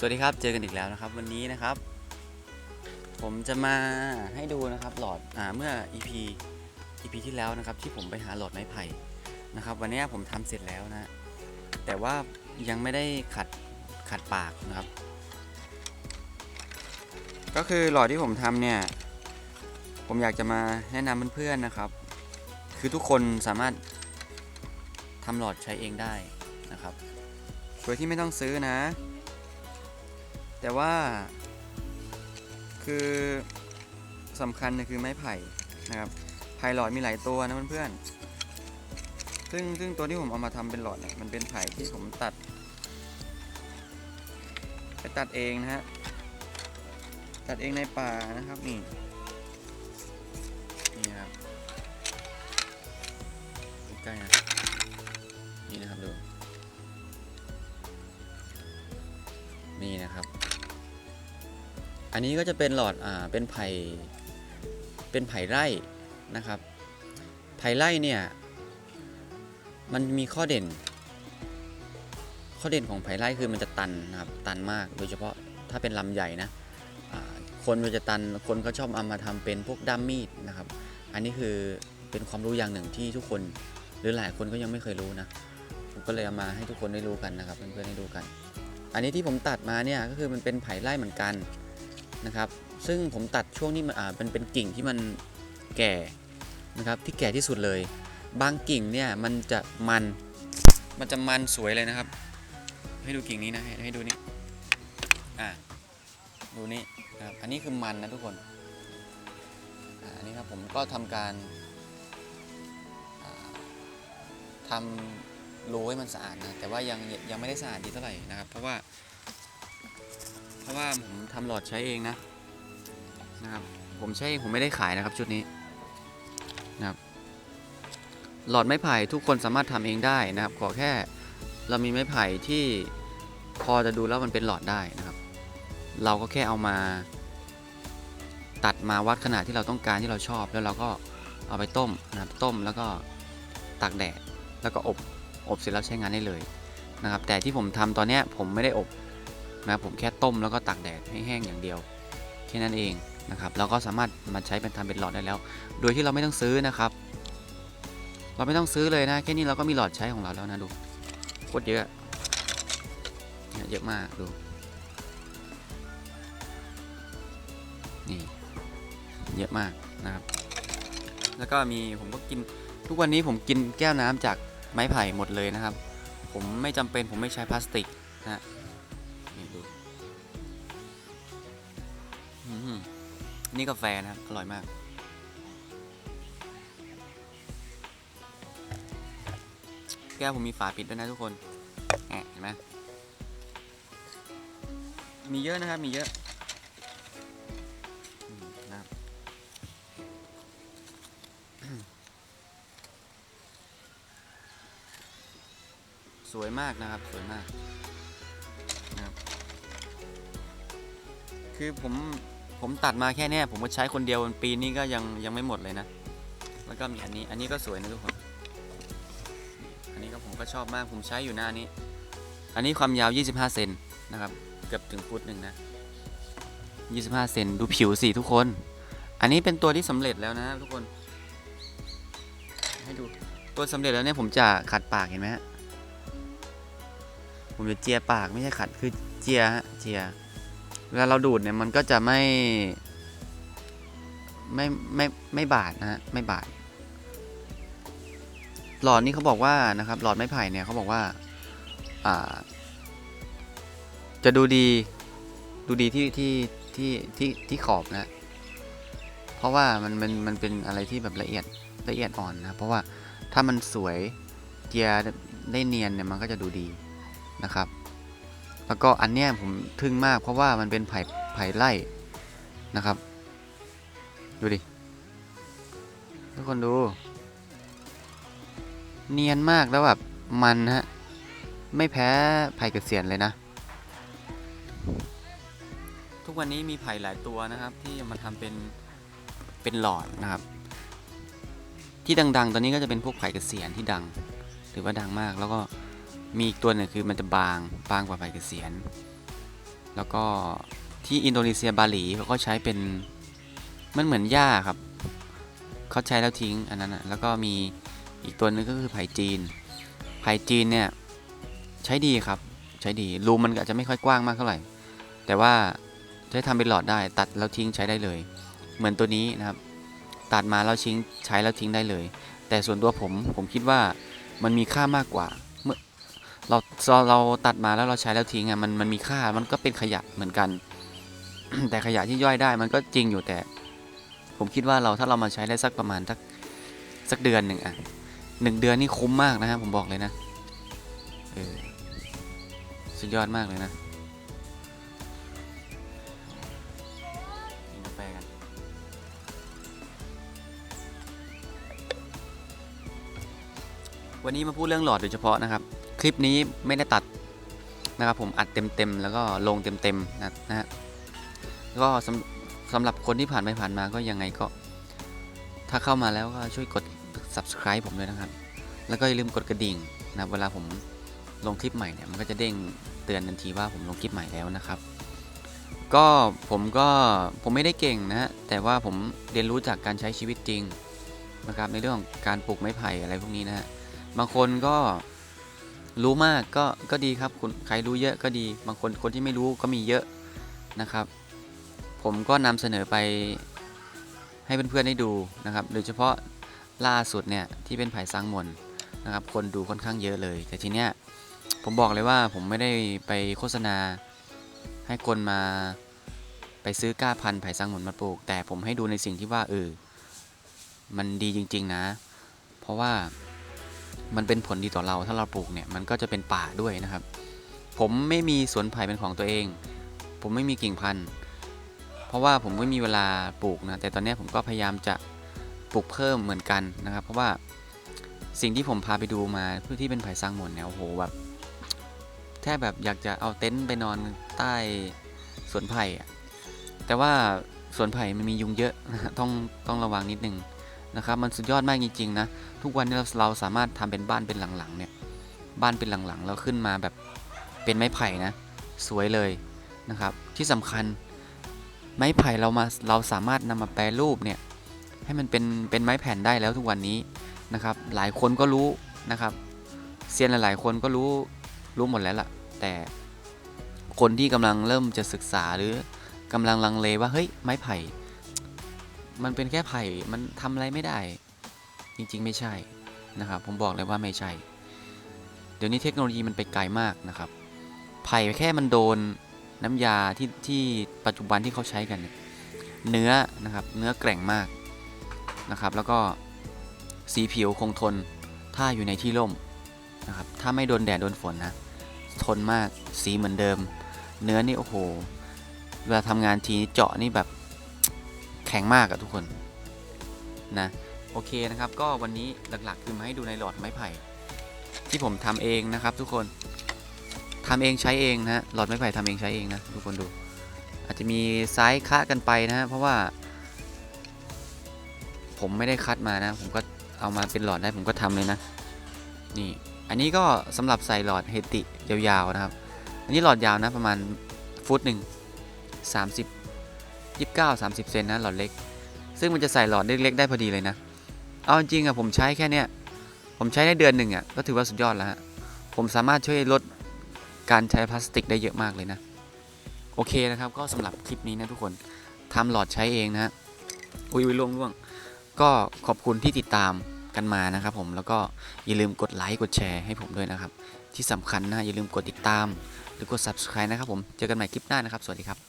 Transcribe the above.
สวัสดีครับ เจอกันอีกแล้วนะครับ วันนี้นะครับ ผมจะมาให้ดูนะครับหลอดอ่าเมื่อ EP EP ที่แล้วนะครับ ที่ผมไปหาหลอดไม้ไผ่นะครับ วันนี้ผมทำเสร็จแล้วนะแต่ว่ายังไม่ได้ขัดขัดปากนะครับ ก็คือหลอดที่ผมทำเนี่ย ผมอยากจะมาแนะนำเพื่อนๆนะครับ คือทุกคนสามารถทำหลอดใช้เองได้นะครับโดยที่ไม่ต้องซื้อนะ แต่ว่า คือสำคัญเนี่ยคือไม้ไผ่นะครับไผ่หลอดมีหลายตัวนะเพื่อนๆซึ่งซึ่งตัวที่ผมเอามาทำเป็นหลอดเนี่ยมันเป็นไผ่ที่ผมตัด ไปตัดเองนะฮะตัดเองในป่านะครับนี่นี่ อันนี้ก็จะเป็นหลอดอ่าเป็นไผ่เป็นไผ่ไร่นะครับ ไผ่ไร่เนี่ยมันมีข้อเด่น ข้อเด่นของไผ่ไร่คือมันจะตันนะครับตันมาก โดยเฉพาะถ้าเป็นลำใหญ่นะคนมันจะตันคนก็ชอบเอามาทำเป็นพวกด้ามมีดนะครับ อันนี้คือเป็นความรู้อย่างหนึ่งที่ทุกคนหรือหลายคนก็ยังไม่เคยรู้นะผมก็เลยเอามาให้ทุกคนได้รู้กันนะครับเพื่อนๆได้รู้กัน อันนี้ที่ผมตัดมาเนี่ยก็คือมันเป็นไผ่ไร่เหมือนกัน นะครับ ซึ่งผมตัดช่วงนี้มันอ่าเป็นเป็นกิ่งที่มันแก่นะครับที่แก่ที่สุดเลย บางกิ่งเนี่ยมันจะมันมันจะมันสวยเลยนะครับ ให้ดูกิ่งนี้นะให้ดูนี่อ่าดูนี่นะครับอันนี้คือมันนะทุกคนอันนี้ครับผมก็ทำการอ่าทำรูให้มันสะอาดนะแต่ว่ายังยังไม่ได้สะอาดดีเท่าไหร่นะครับ เพราะว่า ว่าผมทำหลอดใช้เองนะนะครับ ผมใช้เองผมไม่ได้ขายนะครับชุดนี้นะครับหลอดไม้ไผ่ทุกคนสามารถทำเองได้นะครับ ขอแค่เรามีไม้ไผ่ที่พอจะดูแล้วมันเป็นหลอดได้นะครับ เราก็แค่เอามา ตัดมาวัดขนาดที่เราต้องการที่เราชอบ แล้วเราก็เอาไปต้มนะครับต้มแล้วก็ตากแดดแล้วก็อบอบเสร็จแล้วใช้งานได้เลยนะครับ แต่ที่ผมทำตอนนี้ผมไม่ได้อบ นะผมแค่ต้มแล้วก็ตากแดดให้แห้งอย่างเดียวแค่นั้นเองนะครับเราก็สามารถมาใช้เป็นทำเป็นหลอดได้แล้ว โดยที่เราไม่ต้องซื้อนะครับ เราไม่ต้องซื้อเลยนะแค่นี้เราก็มีหลอดใช้ของเราแล้วนะดูโคตรเยอะเยเยอะมากดูนี่เยอะมากนะครับ แล้วก็มีผมก็กินทุกวันนี้ผมกินแก้วน้ำจากไม้ไผ่หมดเลยนะครับ ผมไม่จำเป็นผมไม่ใช้พลาสติกนะ นี่กาแฟนะครับอร่อยมาก แก้วผมมีฝาปิดด้วยนะทุกคนเห็นไหมมีเยอะนะครับ มีเยอะนะครับสวยมากนะครับ สวยมากนะครับ คือผม ผมตัดมาแค่เนี้ยผมก็ใช้คนเดียวปีนี้ก็ยังยังไม่หมดเลยนะ แล้วก็มีอันนี้อันนี้ก็สวยนะทุกคน อันนี้ก็ผมก็ชอบมากผมใช้อยู่หน้านี้ อันนี้ความยาว 25 เซนนะครับเกือบถึงฟุตหนึ่งนะ 25 เซนดูผิวสิทุกคน อันนี้เป็นตัวที่สำเร็จแล้วนะทุกคน ให้ดูตัวสำเร็จแล้วเนี่ยผมจะขัดปากเห็นไหมฮะผมจะเจียปากไม่ใช่ขัดคือเจียฮะเจีย เวลาเราดูดเนี่ยมันก็จะไม่ไม่ไม่ไม่บาดนะฮะไม่บาด หลอดนี้เขาบอกว่านะครับ หลอดไม้ไผ่เนี่ยเขาบอกว่าอ่า จะดูดีดูดีที่ที่ที่ที่ที่ขอบนะ เพราะว่ามันมันมันเป็นอะไรที่แบบละเอียดละเอียดอ่อนนะ เพราะว่าถ้ามันสวยเจียได้เนียนเนี่ยมันก็จะดูดีนะครับ แล้วก็อันเนี้ยผมทึ่งมากเพราะว่ามันเป็นไผ่ไผ่ไร่นะครับ ดูดิ ทุกคนดู เนียนมากแล้วแบบมันฮะ ไม่แพ้ไผ่กระเสียนเลยนะ ทุกวันนี้มีไผ่หลายตัวนะครับ ที่มาทำเป็นเป็นหลอดนะครับ ที่ดัง ๆ ตอนนี้ก็จะเป็นพวกไผ่กระเสียนที่ดังถือว่าดังมากแล้วก็ มีอีกตัวหนึ่งคือมันจะบางบางกว่าไผ่เกษียณ แล้วก็ที่อินโดนีเซียบาหลีเขาก็ใช้เป็นมันเหมือนหญ้าครับเขาใช้แล้วทิ้งอันนั้นนะแล้วก็มีอีกตัวนึงก็คือไผ่จีน ไผ่จีนเนี่ยใช้ดีครับใช้ดีรูมันอาจจะไม่ค่อยกว้างมากเท่าไหร่ แต่ว่าใช้ทำเป็นหลอดได้ตัดแล้วทิ้งใช้ได้เลย เหมือนตัวนี้นะครับ ตัดมาแล้วทิ้งใช้แล้วทิ้งได้เลย แต่ส่วนตัวผมผมคิดว่ามันมีค่ามากกว่า เราเราตัดมาแล้วเราใช้แล้วทิ้งอะมันมันมีค่ามันก็เป็นขยะเหมือนกัน แต่ขยะที่ย่อยได้มันก็จริงอยู่แต่ ผมคิดว่าเราถ้าเรามาใช้ได้สักประมาณสักสักเดือนหนึ่งอะหนึ่งเดือนนี่คุ้มมากนะครับผมบอกเลยนะเออสุดยอดมากเลยนะวันนี้มาพูดเรื่องหลอดโดยเฉพาะนะครับ คลิปนี้ไม่ได้ตัดนะครับผมอัดเต็มๆแล้วก็ลงเต็มๆนะนะฮะก็สำสำหรับคนที่ผ่านไปผ่านมาก็ยังไงก็ ถ้าเข้ามาแล้วก็ช่วยกด subscribe ผมด้วยนะครับ แล้วก็อย่าลืมกดกระดิ่งนะเวลาผมลงคลิปใหม่เนี่ยมันก็จะเด้งเตือนทันทีว่าผมลงคลิปใหม่แล้วนะครับ ก็ผมก็ผมไม่ได้เก่งนะฮะแต่ว่าผมเรียนรู้จากการใช้ชีวิตจริงนะครับในเรื่องของการปลูกไม้ไผ่อะไรพวกนี้นะฮะบางคนก็ รู้มากก็ก็ดีครับคุณใครรู้เยอะก็ดี บางคนคนที่ไม่รู้ก็มีเยอะนะครับ ผมก็นำเสนอไปให้เพื่อนๆได้ดูนะครับ โดยเฉพาะล่าสุดเนี่ยที่เป็นไผ่ซังมนนะครับ คนดูค่อนข้างเยอะเลย แต่ทีเนี้ยผมบอกเลยว่าผมไม่ได้ไปโฆษณาให้คนมาไปซื้อก้าพันธุ์ไผ่ซังมนมาปลูก แต่ผมให้ดูในสิ่งที่ว่าเออมันดีจริง ๆ นะ เพราะว่า มันเป็นผลดีต่อเราถ้าเราปลูกเนี่ยมันก็จะเป็นป่าด้วยนะครับ ผมไม่มีสวนไผ่เป็นของตัวเอง ผมไม่มีกิ่งพันธุ์ เพราะว่าผมไม่มีเวลาปลูกนะแต่ตอนนี้ผมก็พยายามจะปลูกเพิ่มเหมือนกันนะครับ เพราะว่าสิ่งที่ผมพาไปดูมาเพื่อที่เป็นไผ่สร้างหมนเนี่ยโอ้โหแบบแทบแบบอยากจะเอาเต็นท์ไปนอนใต้สวนไผ่แต่ว่าสวนไผ่มันมียุงเยอะนะฮะต้องต้องระวังนิดนึง นะครับมันสุดยอดมากจริงๆนะทุกวันนี้เราเราสามารถทำเป็นบ้านเป็นหลังๆเนี่ยบ้านเป็นหลังๆเราขึ้นมาแบบเป็นไม้ไผ่นะสวยเลยนะครับที่สำคัญไม้ไผ่เรามาเราสามารถนำมาแปรรูปเนี่ยให้มันเป็นเป็นไม้แผ่นได้แล้วทุกวันนี้นะครับหลายคนก็รู้นะครับเซียนหลายๆคนก็รู้รู้หมดแล้วล่ะ แต่คนที่กำลังเริ่มจะศึกษาหรือกำลังลังเลว่าเฮ้ยไม้ไผ่ มันเป็นแค่ไผ่มันทำอะไรไม่ได้ จริงๆไม่ใช่นะครับผมบอกเลยว่าไม่ใช่ เดี๋ยวนี้เทคโนโลยีมันไปไกลมากนะครับ ไผ่แค่มันโดนน้ำยาที่ที่ปัจจุบันที่เขาใช้กันเนี่ยเนื้อนะครับเนื้อแกร่งมากนะครับ แล้วก็สีผิวคงทนถ้าอยู่ในที่ร่มนะครับถ้าไม่โดนแดดโดนฝนนะทนมากสีเหมือนเดิม เนื้อนี่โอ้โหเวลาทำงานทีเจาะนี่แบบ แข็งมากอะทุกคนนะโอเคนะครับ ก็วันนี้หลักๆ คือมาให้ดูในหลอดไม้ไผ่ ที่ผมทำเองนะครับ ทุกคนทำเองใช้เองนะหลอดไม้ไผ่ทำเองใช้เองนะทุกคนดู อาจจะมีไซส์คะกันไปนะฮะเพราะว่า ผมไม่ได้คัดมานะ ผมก็เอามาเป็นหลอดได้ผมก็ทำเลยนะนี่อันนี้ก็สำหรับใส่หลอดเฮติยาวๆนะครับ อันนี้หลอดยาวนะประมาณฟุตหนึ่ง30 29 30 เซนนะหลอดเล็ก ซึ่งมันจะใส่หลอดเล็กๆได้พอดีเลยนะ เอาจริงๆอะผมใช้แค่เนี้ยผมใช้ได้เดือนหนึ่งอะก็ถือว่าสุดยอดแล้วฮะ ผมสามารถช่วยลดการใช้พลาสติกได้เยอะมากเลยนะ โอเคนะครับก็สำหรับคลิปนี้นะทุกคนทำหลอดใช้เองนะอุ้ยอุ้ยล่วงล่วงก็ขอบคุณที่ติดตามกันมานะครับผมแล้วก็อย่าลืมกดไลค์กดแชร์ให้ผมด้วยนะครับ ที่สำคัญนะอย่าลืมกดติดตามหรือกด subscribe นะครับผมเจอกันใหม่คลิปหน้านะครับ สวัสดีครับ